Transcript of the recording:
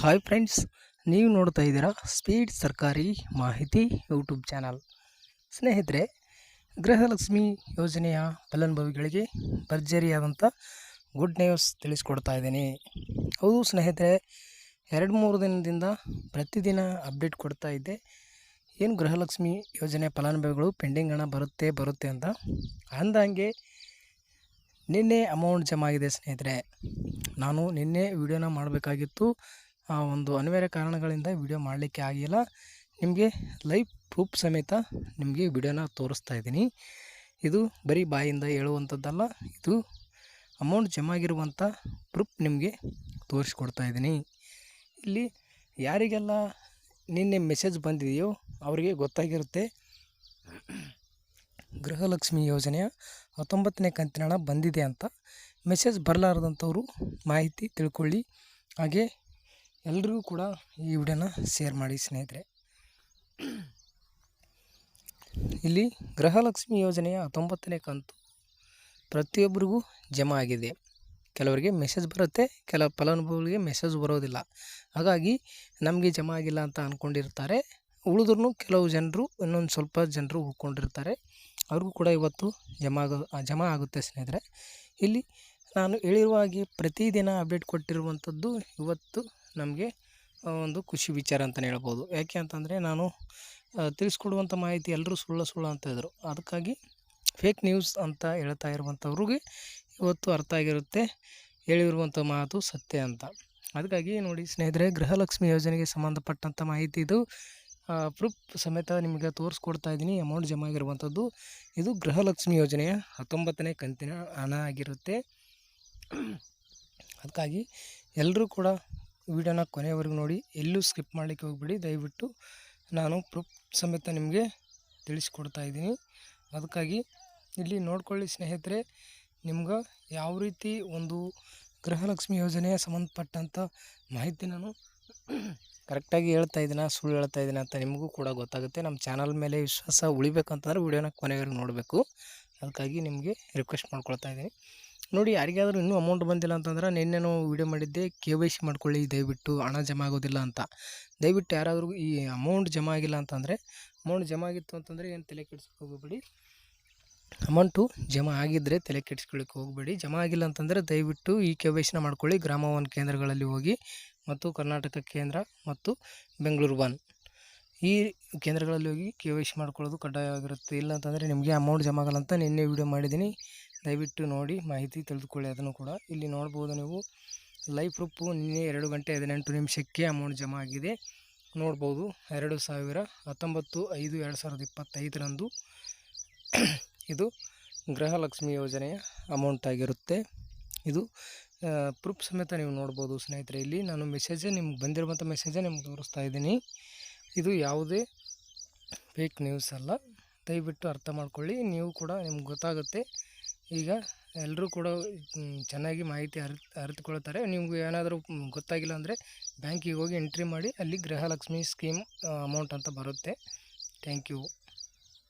Hi friends ನೀವು ನೋಡ್ತಾ ಇದ್ದೀರಾ ಸ್ಪೀಡ್ ಸರ್ಕಾರಿ ಮಾಹಿತಿ ಯೂಟ್ಯೂಬ್ ಚಾನಲ್ ಸ್ನೇಹಿತರೆ, ಗೃಹಲಕ್ಷ್ಮಿ ಯೋಜನೆಯ ಫಲಾನುಭವಿಗಳಿಗೆ ಭರ್ಜರಿಯಾದಂಥ ಗುಡ್ ನ್ಯೂಸ್ ತಿಳಿಸ್ಕೊಡ್ತಾ ಇದ್ದೀನಿ. ಹೌದು ಸ್ನೇಹಿತರೆ ಎರಡು ಮೂರು ದಿನದಿಂದ ಪ್ರತಿದಿನ ಅಪ್ಡೇಟ್ ಕೊಡ್ತಾ ಇದ್ದೆ. ಏನು ಗೃಹಲಕ್ಷ್ಮಿ ಯೋಜನೆ ಫಲಾನುಭವಿಗಳು ಪೆಂಡಿಂಗ್ ಹಣ ಬರುತ್ತೆ ಬರುತ್ತೆ ಅಂತ. ಅಂದಂಗೆ ನಿನ್ನೆ ಅಮೌಂಟ್ ಜಮಾ ಆಗಿದೆ ಸ್ನೇಹಿತರೆ. ನಾನು ನಿನ್ನೆ ವಿಡಿಯೋನ ಮಾಡಬೇಕಾಗಿತ್ತು. ಒಂದು ಅನಿವಾರ್ಯ ಕಾರಣಗಳಿಂದ ವಿಡಿಯೋ ಮಾಡಲಿಕ್ಕೆ ಆಗಿಲ್ಲ. ನಿಮಗೆ ಲೈವ್ ಪ್ರೂಫ್ ಸಮೇತ ನಿಮಗೆ ವಿಡಿಯೋನ ತೋರಿಸ್ತಾ ಇದ್ದೀನಿ. ಇದು ಬರೀ ಬಾಯಿಂದ ಹೇಳುವಂಥದ್ದಲ್ಲ, ಇದು ಅಮೌಂಟ್ ಜಮಾ ಆಗಿರುವಂಥ ಪ್ರೂಫ್ ನಿಮಗೆ ತೋರಿಸ್ಕೊಡ್ತಾ ಇದ್ದೀನಿ. ಇಲ್ಲಿ ಯಾರಿಗೆಲ್ಲ ನಿನ್ನೆ ಮೆಸೇಜ್ ಬಂದಿದೆಯೋ ಅವರಿಗೆ ಗೊತ್ತಾಗಿರುತ್ತೆ. ಗೃಹಲಕ್ಷ್ಮಿ ಯೋಜನೆಯ ಹತ್ತೊಂಬತ್ತನೇ ಕಂತಿನ ಹಣ ಬಂದಿದೆ ಅಂತ ಮೆಸೇಜ್ ಬರಲಾರದಂಥವರು ಮಾಹಿತಿ ತಿಳ್ಕೊಳ್ಳಿ. ಹಾಗೆ ಎಲ್ರಿಗೂ ಕೂಡ ಈ ವಿಡಿಯೋನ ಶೇರ್ ಮಾಡಿ ಸ್ನೇಹಿತರೆ. ಇಲ್ಲಿ ಗೃಹಲಕ್ಷ್ಮಿ ಯೋಜನೆಯ ಹತ್ತೊಂಬತ್ತನೇ ಕಂತು ಪ್ರತಿಯೊಬ್ಬರಿಗೂ ಜಮಾ ಆಗಿದೆ. ಕೆಲವರಿಗೆ ಮೆಸೇಜ್ ಬರುತ್ತೆ, ಕೆಲ ಫಲಾನುಭವಿಗಳಿಗೆ ಮೆಸೇಜ್ ಬರೋದಿಲ್ಲ. ಹಾಗಾಗಿ ನಮಗೆ ಜಮಾ ಆಗಿಲ್ಲ ಅಂತ ಅಂದ್ಕೊಂಡಿರ್ತಾರೆ ಉಳಿದ್ರೂ ಕೆಲವು ಜನರು, ಇನ್ನೊಂದು ಸ್ವಲ್ಪ ಜನರು ಉಳ್ಕೊಂಡಿರ್ತಾರೆ. ಅವ್ರಿಗೂ ಕೂಡ ಇವತ್ತು ಜಮಾ ಆಗೋ, ಜಮಾ ಆಗುತ್ತೆ ಸ್ನೇಹಿತರೆ. ಇಲ್ಲಿ ನಾನು ಹೇಳಿರುವ ಹಾಗೆ ಪ್ರತಿದಿನ ಅಪ್ಡೇಟ್ ಕೊಟ್ಟಿರುವಂಥದ್ದು ಇವತ್ತು ನಮಗೆ ಒಂದು ಖುಷಿ ವಿಚಾರ ಅಂತಲೇ ಹೇಳ್ಬೋದು. ಯಾಕೆ ಅಂತಂದರೆ ನಾನು ತಿಳಿಸ್ಕೊಡುವಂಥ ಮಾಹಿತಿ ಎಲ್ಲರೂ ಸುಳ್ಳು ಸುಳ್ಳು ಅಂತ ಇದ್ದರು ಅದಕ್ಕಾಗಿ ಫೇಕ್ ನ್ಯೂಸ್ ಅಂತ ಹೇಳ್ತಾ ಇರುವಂಥವ್ರಿಗೆ ಇವತ್ತು ಅರ್ಥ ಆಗಿರುತ್ತೆ ಹೇಳಿರುವಂಥ ಮಾತು ಸತ್ಯ ಅಂತ. ಅದಕ್ಕಾಗಿ ನೋಡಿ ಸ್ನೇಹಿತರೆ, ಗೃಹಲಕ್ಷ್ಮಿ ಯೋಜನೆಗೆ ಸಂಬಂಧಪಟ್ಟಂಥ ಮಾಹಿತಿ ಇದು. ಪ್ರೂಫ್ ಸಮೇತ ನಿಮಗೆ ತೋರಿಸ್ಕೊಡ್ತಾ ಇದ್ದೀನಿ. ಅಮೌಂಟ್ ಜಮಾ ಆಗಿರುವಂಥದ್ದು ಇದು ಗೃಹಲಕ್ಷ್ಮಿ ಯೋಜನೆಯ ಹತ್ತೊಂಬತ್ತನೇ ಕಂತಿನ ಹಣ ಆಗಿರುತ್ತೆ. ಅದಕ್ಕಾಗಿ ಎಲ್ಲರೂ ಕೂಡ ವಿಡಿಯೋನ ಕೊನೆಯವರೆಗೂ ನೋಡಿ, ಎಲ್ಲೂ ಸ್ಕಿಪ್ ಮಾಡಲಿಕ್ಕೆ ಹೋಗ್ಬಿಡಿ. ದಯವಿಟ್ಟು ನಾನು ಪ್ರೂಫ್ ಸಮೇತ ನಿಮಗೆ ತಿಳಿಸ್ಕೊಡ್ತಾ ಇದ್ದೀನಿ. ಅದಕ್ಕಾಗಿ ಇಲ್ಲಿ ನೋಡ್ಕೊಳ್ಳಿ ಸ್ನೇಹಿತರೆ, ನಿಮ್ಗೆ ಯಾವ ರೀತಿ ಒಂದು ಗೃಹಲಕ್ಷ್ಮಿ ಯೋಜನೆಯ ಸಂಬಂಧಪಟ್ಟಂಥ ಮಾಹಿತಿ ನಾನು ಕರೆಕ್ಟಾಗಿ ಹೇಳ್ತಾ ಇದ್ದೀನ, ಸುಳ್ಳು ಹೇಳ್ತಾ ಇದ್ದೀನಿ ಅಂತ ನಿಮಗೂ ಕೂಡ ಗೊತ್ತಾಗುತ್ತೆ. ನಮ್ಮ ಚಾನಲ್ ಮೇಲೆ ವಿಶ್ವಾಸ ಉಳಿಬೇಕಂತಂದ್ರೆ ವಿಡಿಯೋನ ಕೊನೆವರೆಗೂ ನೋಡಬೇಕು. ಅದಕ್ಕಾಗಿ ನಿಮಗೆ ರಿಕ್ವೆಸ್ಟ್ ಮಾಡ್ಕೊಳ್ತಾ ಇದ್ದೀನಿ. ನೋಡಿ ಯಾರಿಗಾದರೂ ಇನ್ನೂ ಅಮೌಂಟ್ ಬಂದಿಲ್ಲ ಅಂತಂದ್ರೆ ನಿನ್ನೆನೂ ವೀಡಿಯೋ ಮಾಡಿದ್ದೆ ಕೆ ವೈ ಸಿ ಮಾಡ್ಕೊಳ್ಳಿ, ದಯವಿಟ್ಟು ಹಣ ಜಮಾ ಆಗೋದಿಲ್ಲ ಅಂತ. ದಯವಿಟ್ಟು ಯಾರಾದರೂ ಈ ಅಮೌಂಟ್ ಜಮಾ ಆಗಿಲ್ಲ ಅಂತಂದರೆ ಅಮೌಂಟ್ ಜಮಾ ಆಗಿತ್ತು ಅಂತಂದರೆ ಏನು ತಲೆ ಕೆಡಿಸ್ಕೋಬೇಡಿ ಅಮೌಂಟು ಜಮಾ ಆಗಿದ್ದರೆ ತಲೆ ಕೆಡಿಸ್ಕೊಳ್ಳಿಕ್ಕೆ ಹೋಗಬೇಡಿ. ಜಮಾ ಆಗಿಲ್ಲ ಅಂತಂದರೆ ದಯವಿಟ್ಟು ಈ ಕೆ ವೈ ಸಿನ ಮಾಡ್ಕೊಳ್ಳಿ, ಗ್ರಾಮ ಒನ್ ಕೇಂದ್ರಗಳಲ್ಲಿ ಹೋಗಿ ಮತ್ತು ಕರ್ನಾಟಕ ಕೇಂದ್ರ ಮತ್ತು ಬೆಂಗಳೂರು ಒನ್ ಈ ಕೇಂದ್ರಗಳಲ್ಲಿ ಹೋಗಿ ಕೆ ವೈ ಸಿ ಮಾಡ್ಕೊಳ್ಳೋದು ಕಡ್ಡಾಯವಾಗಿರುತ್ತೆ. ಇಲ್ಲ ಅಂತಂದರೆ ನಿಮಗೆ ಅಮೌಂಟ್ ಜಮಾ ಆಗಲ್ಲ ಅಂತ ನಿನ್ನೆ ವೀಡಿಯೋ ಮಾಡಿದ್ದೀನಿ. ದಯವಿಟ್ಟು ನೋಡಿ ಮಾಹಿತಿ ತಿಳಿದುಕೊಳ್ಳಿ ಅದನ್ನು ಕೂಡ. ಇಲ್ಲಿ ನೋಡ್ಬೋದು ನೀವು ಲೈವ್ ಪ್ರೂಫು ನಿನ್ನೆ ಎರಡು ಗಂಟೆ ಹದಿನೆಂಟು ನಿಮಿಷಕ್ಕೆ ಅಮೌಂಟ್ ಜಮಾ ಆಗಿದೆ. ನೋಡ್ಬೋದು ಎರಡು ಸಾವಿರ ಹತ್ತೊಂಬತ್ತು ಐದು ಎರಡು ಸಾವಿರದ ಇಪ್ಪತ್ತೈದರಂದು ಇದು ಗೃಹಲಕ್ಷ್ಮಿ ಯೋಜನೆಯ ಅಮೌಂಟ್ ಆಗಿರುತ್ತೆ. ಇದು ಪ್ರೂಫ್ ಸಮೇತ ನೀವು ನೋಡ್ಬೋದು ಸ್ನೇಹಿತರೆ. ಇಲ್ಲಿ ನಾನು ಮೆಸೇಜೇ ನಿಮ್ಗೆ ಬಂದಿರುವಂಥ ಮೆಸೇಜೇ ನಿಮ್ಗೆ ತೋರಿಸ್ತಾ ಇದ್ದೀನಿ. ಇದು ಯಾವುದೇ ಫೇಕ್ ನ್ಯೂಸ್ ಅಲ್ಲ. ದಯವಿಟ್ಟು ಅರ್ಥ ಮಾಡ್ಕೊಳ್ಳಿ. ನೀವು ಕೂಡ ನಿಮ್ಗೆ ಗೊತ್ತಾಗುತ್ತೆ. ಈಗ ಎಲ್ಲರೂ ಕೂಡ ಚೆನ್ನಾಗಿ ಮಾಹಿತಿ ಅರಿ, ಅರಿತುಕೊಳ್ತಾರೆ. ನಿಮ್ಗೆ ಏನಾದರೂ ಗೊತ್ತಾಗಿಲ್ಲ ಅಂದರೆ ಬ್ಯಾಂಕಿಗೆ ಹೋಗಿ ಎಂಟ್ರಿ ಮಾಡಿ, ಅಲ್ಲಿ ಗೃಹಲಕ್ಷ್ಮಿ ಸ್ಕೀಮ್ ಅಮೌಂಟ್ ಅಂತ ಬರುತ್ತೆ. Thank you.